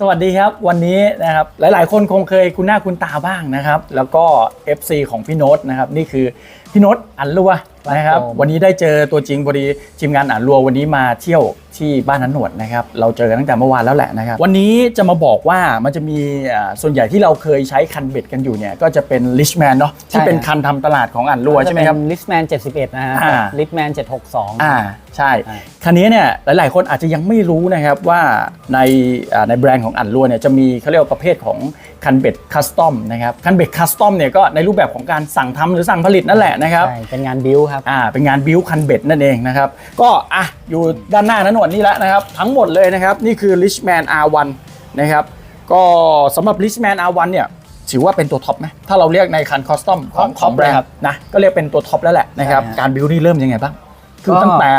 สวัสดีครับวันนี้นะครับหลาย ๆ คนคงเคยคุณหน้าคุณตาบ้างนะครับ แล้วก็ FC ของพี่โน้ตนะครับนี่คือพี่โน้ตอันลัวนะครับครับ ผม วันนี้ได้เจอตัวจริงพอดีทีมงานอันลัววันนี้มาเที่ยวที่บ้านนันหนวดนะครับ เราเจอกันตั้งแต่เมื่อวานแล้วแหละนะครับ วันนี้จะมาบอกว่ามันจะมีอ่าส่วนใหญ่ที่เราเคยใช้คันเบ็ดกันอยู่เนี่ย ก็จะเป็นลิชแมนเนาะที่เป็นคันทำตลาดของอันลัวใช่ไหมครับ ลิสแมน71 นะฮะอ่า ลิสแมน762 อ่าใช่ อ่า คันนี้เนี่ยหลาย ๆ คนอาจจะยังไม่รู้นะครับว่าในอ่าในแบรนด์ของอันลัวเนี่ยจะมีเขาเรียกว่าประเภทของคันเบ็ดคัสตอมนะครับคันเบ็ดคัสตอมเนี่ยก็ในรูปแบบของการสั่งทำหรือสั่งผลิตนั่นแหละนะครับใช่เป็นงานบิวครับอ่าเป็นงานบิวคันเบ็ดนั่นเองนะครับก็อะอยู่ด้านหน้านั้นหนวดนี่แล้วนะครับ ทั้งหมดเลยนะครับ นี่คือ Richman R1 นะครับก็สำหรับ Richman R1 เนี่ยถือว่าเป็นตัวท็อปไหมถ้าเราเรียกในคันคอสตอมของท็ขออปงแบรนเลยครัด์บนะก็เรียกเป็นตัวท็อปแล้วแหละนะครับใช่ฮะการบิวนี่เริ่มยังไงบ้างคือก็ตั้งแต่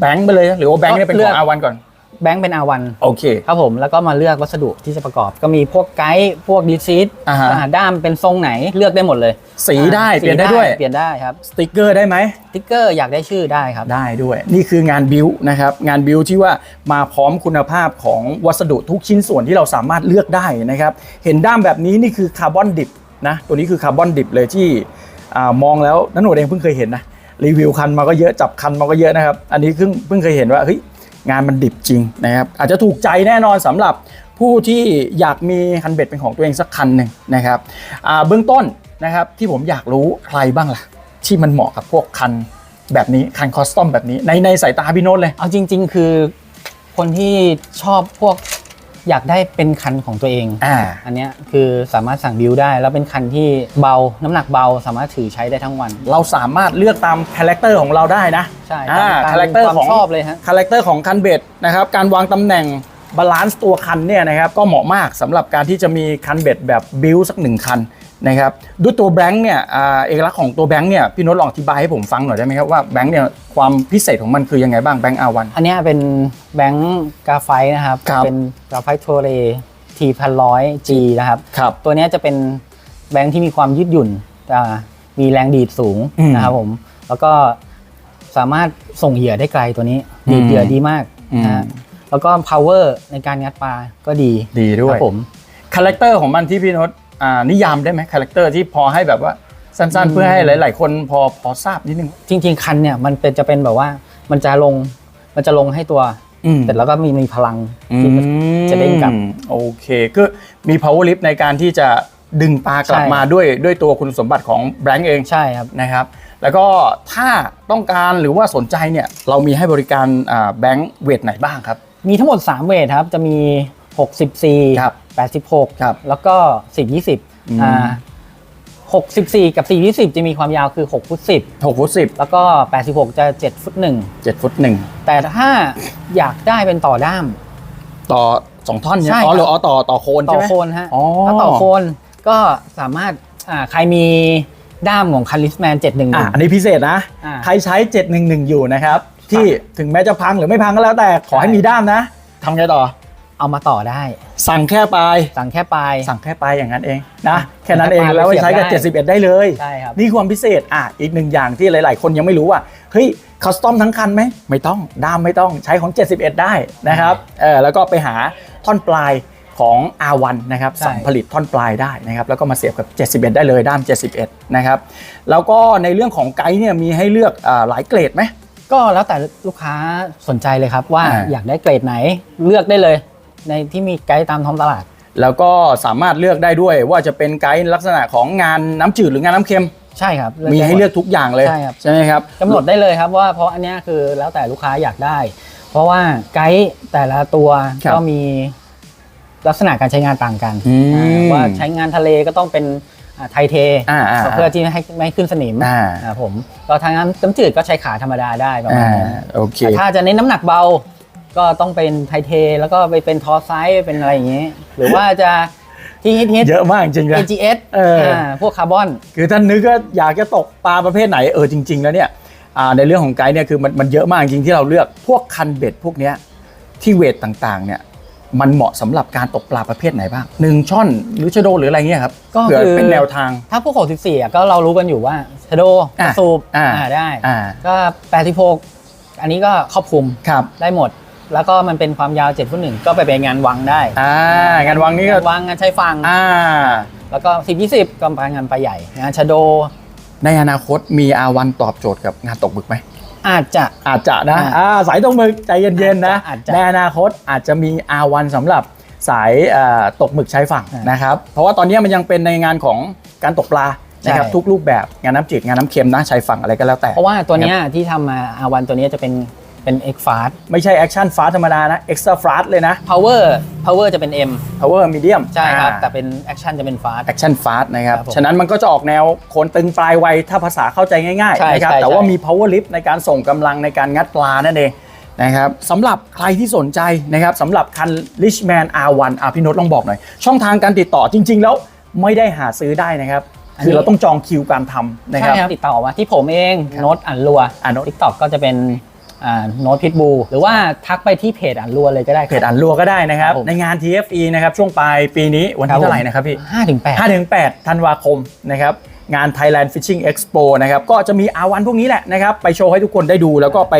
แบงค์ไปเลยหรือว่าแบงค์เนี่ยเป็นเลืขออกง R1 ก่อน แบงค์เป็น R1 โอเค ครับผมแล้วก็มาเลือกวัสดุที่จะประกอบ ก็มีพวกไกด์พวกดีซีดอ่าฮะ ด้ามเป็นทรงไหนเลือกได้หมดเลยสีได้อ่าเปลี่ยนได้ด้วย เปลี่ยนได้ครับสติกเกอร์ได้ไหม สติ๊กเกอร์อยากได้ชื่อได้ครับ ได้ด้วยนี่คืองานบิวนะครับ งานบิวที่ว่ามาพร้อมคุณภาพของวัสดุทุกชิ้นส่วนที่เราสามารถเลือกได้นะครับ เห็นด้ามแบบนี้นี่คือคาร์บอนดิบนะ ตัวนี้คือคาร์บอนดิบเลยที่อามองแล้วนันหนวดเองเพิ่งเคยเห็นนะรีวิวคันมาก็เยอะจับคันมาก็เยอะนะครับ อันนี้เพิ่งเพิ่งเคยเห็นว่าเฮ้ย งานมันดิบจริงนะครับอาจจะถูกใจแน่นอนสำหรับผู้ที่อยากมีคันเบ็ดเป็นของตัวเองสักคันหนึ่งนะครับเบื้องต้นนะครับที่ผมอยากรู้ใครบ้างล่ะ ที่มันเหมาะกับพวกคันแบบนี้คันคอสตอมแบบนี้ในในสายตาพี่โน้ตเลย เอาจริง ๆ คือคนที่ชอบพวก อยากได้เป็นคันของตัวเองอ่า อันเนี้ยคือสามารถสั่งบิวได้ แล้วเป็นคันที่เบาน้ำหนักเบาสามารถถือใช้ได้ทั้งวัน เราสามารถเลือกตามคาแรคเตอร์ของเราได้นะใช่อ่าตามคาแรคเตอร์ความของชอบเลยฮะ คาแรคเตอร์ของคันเบ็ดนะครับ การวางตำแหน่งบาลานซ์ตัวคันเนี่ยนะครับก็เหมาะมากสำหรับการที่จะมีคันเบ็ดแบบบิลสักหนึ่งคัน นะครับด้วยตัวแบงค์เนี่ยอ่าเอกลักษณ์ของตัวแบงค์เนี่ยพี่โน้ตลองอธิบายให้ผมฟังหน่อยได้ไหมครับว่าแบงค์เนี่ยความพิเศษของมันคือยังไงบ้างแบงค์อาวันอันเนี้ยเป็นแบงค์กราไฟต์นะครับครับเป็นกราไฟต์โทเรทีพันร้อยจีนะครับครับตัวเนี้ยจะเป็นแบงค์ที่มีความยืดหยุ่นอ่ามีแรงดีดสูงอืมนะครับผมแล้วก็สามารถส่งเหยื่อได้ไกลตัวนี้ดีดอืมเหยื่อดีมากอืมนะฮะแล้วก็ power ในการงัดปลาก็ดีดีด้ควรัยบผมคาแรคเตอร์ของมันที่พี่โน้ตอ่า นิยามได้ไหมคาแรคเตอร์ที่พอให้แบบว่าสั้นๆ เพื่อให้หลาย ๆ คนพอพอทราบนิดนึง จริง ๆ คันเนี่ยมันเป็นจะเป็นแบบว่ามันจะลงมันจะลงให้ตัวอืมแต่แล้วก็มีมีพลังที่จะเด้งกลับอืมโอเคก็มี power lift ในการที่จะดึงปลากลับใช่มาด้วยด้วยตัวคุณสมบัติของแบงค์เองใช่ครับนะครับ แล้วก็ถ้าต้องการหรือว่าสนใจเนี่ยเรามีให้บริการแบงค์เวทไหนบ้างครับ มีทั้งหมด 3 เวทครับ จะมี 64ครับ86ครับแล้วก็ 10 20อืมอ่า64 กับ 4 20 จะมีความยาวคือ 6 ฟุต6ฟุต10 แล้วก็ 86 จะ 7 ฟุต10 7ฟุต1 1แต่ถ้าอยากได้เป็นต่อด้าม ต่อ 2 ท่อนใช่ใช่ไหมอ๋อครับหรืออ๋อต่อต่อโคนต่ใช่อไหมโคนฮะอ๋อถ้าต่อโคนก็สามารถอ่าใครมีด้ามของคันลิสแมนอะอัน711นี้พิเศษนะอ่าใครใช้ 711 อยู่นะครับ ที่ถึงแม้จะพังหรือไม่พังก็แล้วแต่ขอให้ใช่มีด้ามนะทำไงต่อ เอามาต่อได้ สั่งแค่ปลาย สั่งแค่ปลาย สั่งแค่ปลายอย่างนั้นเองนะแค่นั้นเองแค่ปลายแล้วไปใช้กับเสียบได้71 ได้เลยใช่ครับนี่ความพิเศษอะอีกหนึ่งอย่างที่หลาย ๆ คนยังไม่รู้ว่าเฮ้ยคัสตอมทั้งคันไหมไม่ต้องด้ามไม่ต้องใช้ของ 71 ได้นะครับเออแล้วก็ไปหาท่อนปลายของ R1 นะครับใช่สั่งผลิตท่อนปลายได้นะครับแล้วก็มาเสียบกับ 71 ได้เลยด้าม 71 นะครับแล้วก็ในเรื่องของไกด์เนี่ยมีให้เลือกอาหลายเกรดไหมก็แล้วแต่ลูกค้าสนใจเลยครับว่าอ่าอยากได้เกรดไหนเลือกได้เลย ในที่มีไกด์ตามท้องตลาด แล้วก็สามารถเลือกได้ด้วยว่าจะเป็นไกด์ลักษณะของงานน้ำจืดหรืองานน้ำเค็ม ใช่ครับมีให้เลือกทุกอย่างเลยใช่ครับใช่ไหมครับกำหนดได้เลยครับว่าเพราะอันเนี้ยคือแล้วแต่ลูกค้าอยากได้ เพราะว่าไกด์แต่ละตัวครับก็มีลักษณะการใช้งานต่างกันอืมอ่าว่าใช้งานทะเลก็ต้องเป็นอ่าไทยเทอ่าอ่าเพื่อที่ไม่ให้ไม่ให้ขึ้นสนิมอ่าอ่าผมก็ทางน้ำน้ำจืดก็ใช้ขาธรรมดาได้ประมาอ่าณนั้น โอเค แต่ถ้าจะเน้นน้ำหนักเบา ก็ต้องเป็นไทเท แล้วก็ไปเป็นทอไซส์เป็นอะไรอย่างเงี้ยหรือว่าจะที่ฮิตฮิตเยอะมากจริงๆเลย AGS เอออ่าพวกคาร์บอน คือท่านนึกว่าอยากจะตกปลาประเภทไหนเออจริง ๆ แล้วเนี่ยอ่าในเรื่องของไกด์เนี่ยคือมันมันเยอะมากจริงๆที่เราเลือกพวกคันเบ็ดพวกเนี้ยที่เวทต่างๆเนี่ยมันเหมาะสำหรับการตกปลาประเภทไหนบ้างหนึ่งช่อนหรือชะโดหรืออะไรเงี้ยครับก็เผื่อคือเป็นแนวทาง ถ้าพวก 64อะก็เรารู้กันอยู่ว่าชโดอะสูบอ่า อ่าได้ อ่าก็ 86 อันนี้ก็ครอบคลุมครับ ได้หมด แล้วก็มันเป็นความยาว7ฟุตหนึ่งก็ไปเป็นงานวังได้อ่างานวังนี่ก็งานวังงานใช้ฟังอ่าแล้วก็ 10 20 ก็ไปงานปลาใหญ่งานชะโด ในอนาคตมีอาวันตอบโจทย์กับงานตกหมึกไหมอาจจะอาจจะนะอ่าอ่าสายตกหมึกใจเย็นๆนะอาจจะในอนาคตอาจจะมีอาวันสำหรับสายเอ่อตกหมึกชายฝั่งอ่านนะครับเพราะว่าตอนนี้มันยังเป็นในงานของการตกปลานะครับใช่ทุกรูปแบบงานน้ำจืดงานน้ำเค็มนะชายฝั่งอะไรก็แล้วแต่ เพราะว่าตัวเนี้ยที่ทำมาอาวันตัวเนี้ยจะเป็น เป็น X Fast ไม่ใช่แอคชั่นฟาสธรรมดานะเอ็กซ์ตร้าฟาสเลยนะ Power Power จะเป็น M power medium ใช่ครับ แต่เป็น Action จะเป็น Fast แอคชั่นฟาสนะครับ ครับผมฉะนั้นมันก็จะออกแนวโคนตึงปลายไวถ้าภาษาเข้าใจง่ายใช่ๆนะครับ ใช่แต่ว่าใช่ มี power lift ในการส่งกำลังในการงัดปลานั่นเองนะครับสำหรับใครที่สนใจนะครับสำหรับคัน Richman R1 อะพี่นศลองบอกหน่อย ช่องทางการติดต่อจริง ๆ แล้วไม่ได้หาซื้อได้นะครับอันนี้คือเราต้องจองคิวการทำนะคใช่รับ ครับติดต่อมาที่ผมเองครับโน้ตอันรัวอะโน้ต ทิกตอกก็จะเป็นอ่า โน้ตพิทบูหรือว่าทักไปที่เพจอันรัวเลยก็ได้ เพจอันรัวก็ได้นะครับครับผมในงาน TFE นะครับช่วงปลายปีนี้วันที่เท่าไหร่นะครับพี่ห้าถึงแปด5ถึง8ธันวาคมนะครับงาน Thailand Fishing Expo นะครับก็จะมีอาวันพวกนี้แหละนะครับ ไปโชว์ให้ทุกคนได้ดูแล้วก็ไป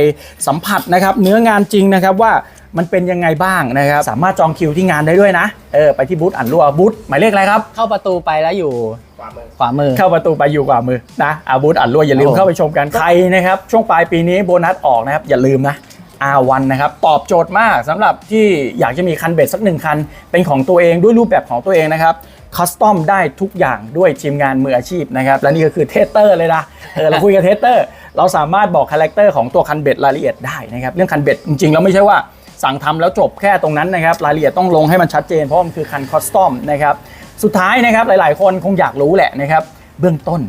สัมผัสนะครับ เนื้องานจริงนะครับว่ามันเป็นยังไงบ้างนะครับ สามารถจองคิวที่งานได้ด้วยนะ เออ ไปที่บูธอันรัวบูธหมายเลขอะไรครับ เข้าประตูไปแล้วอยู่ ขวามือขวามือ เข้าประตูไปอยู่กว่ามือนะอาบูธอันรัวอย่าลืมครับผมเข้าไปชมกันใครนะครับช่วงปลายปีนี้โบนัสออกนะครับอย่าลืมนะ R1 นะครับตอบโจทย์มากสำหรับที่อยากจะมีคันเบ็ดสักหนึ่งคัน เป็นของตัวเองด้วยรูปแบบของตัวเองนะครับคัสตอมได้ทุกอย่างด้วยทีมงานมืออาชีพนะครับและนี่ก็คือเทสเตอร์เลยนะเออเราคุยกับเทสเตอร์ เราสามารถบอกคาแรคเตอร์ของตัวคันเบ็ดรายละเอียดได้นะครับเรื่องคันเบ็ดจริงๆแล้วไม่ใช่ว่าสั่งทำแล้วจบแค่ตรงนั้นนะครับรายละเอียดต้องลงให้มันชัดเจนเพราะมันคือคันคัสตอมนะครับ สุดท้ายนะครับหลาย ๆ คนคงอยากรู้แหละนะครับ เบื้องต้น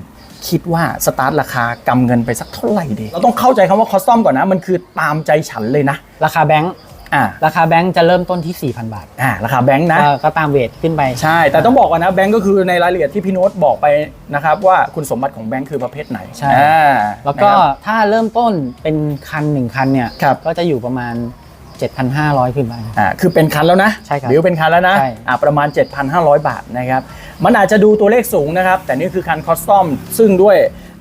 คิดว่าสตาร์ทราคากำเงินไปสักเท่าไหร่ดี เราต้องเข้าใจคำว่าคอสตอมก่อนนะ มันคือตามใจฉันเลยนะ ราคาแบงค์อ่าราคาแบงค์จะเริ่มต้นที่ 4,000 บาทอ่าราคาแบงค์นะก็ก็ตามเวทขึ้นไป ใช่ แต่ต้องบอกก่อนนะแบงค์ก็คือในรายละเอียดที่พี่โน้ตบอกไปนะครับว่าคุณสมบัติของแบงค์คือประเภทไหนใช่อ่าแล้วก็นะครับถ้าเริ่มต้นเป็นคันหนึ่งคันเนี่ยครับก็จะอยู่ประมาณ 7,500ขึ้นไป อ่าคือเป็นคันแล้วนะใช่ครับบิวเป็นคันแล้วนะใช่ อ่าประมาณ 7,500 บาทนะครับ มันอาจจะดูตัวเลขสูงนะครับ แต่นี่คือคันคอสตอมซึ่งด้วย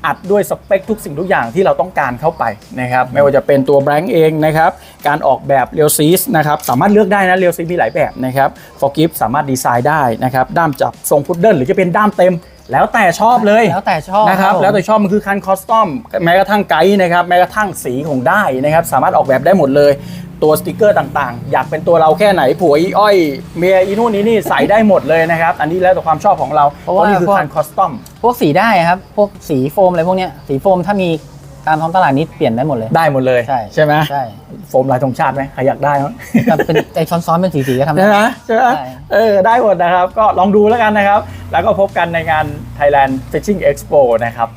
อัดด้วยสเปคทุกสิ่งทุกอย่างที่เราต้องการเข้าไปนะครับ ไม่ว่าจะเป็นตัวแบงค์เองนะครับ การออกแบบเรียวซีสนะครับสามารถเลือกได้นะเรียวซีมีหลายแบบนะครับฟอร์กิฟสามารถดีไซน์ได้นะครับด้ามจับทรงพุดเดิ้ลหรือจะเป็นด้ามเต็ม แล้วแต่ชอบเลยแล้วแต่ชอบนะครับผมแล้วแต่ชอบมันคือคันคอสตอมแม้กระทั่งไกด์นะครับแม้กระทั่งสีของได้นะครับสามารถออกแบบได้หมดเลยตัวสติกเกอร์ต่างๆ อยากเป็นตัวเราแค่ไหนผัวอีอ้อยเมียอีนู่นนี่นี่ใส่ได้หมดเลยนะครับ อันนี้แล้วแต่ความชอบของเราเพราะว่านี่คือคันคอสตอมพวกสีได้ครับ พวกสีโฟมอะไรพวกเนี้ยสีโฟมถ้ามี ตามท้องตลาดนี้เปลี่ยนได้หมดเลย ได้หมดเลยใช่ใช่ไหมใช่โฟมลายธงชาติไหมใครอยากได้มั้งแต่เป็นไอซ้อนๆเป็นสีๆก็ทำใช่ได้ไหมใช่ไหมใช่เออได้หมดนะครับ ก็ลองดูแล้วกันนะครับ แล้วก็พบกันในงาน Thailand Fishing Expo นะครับ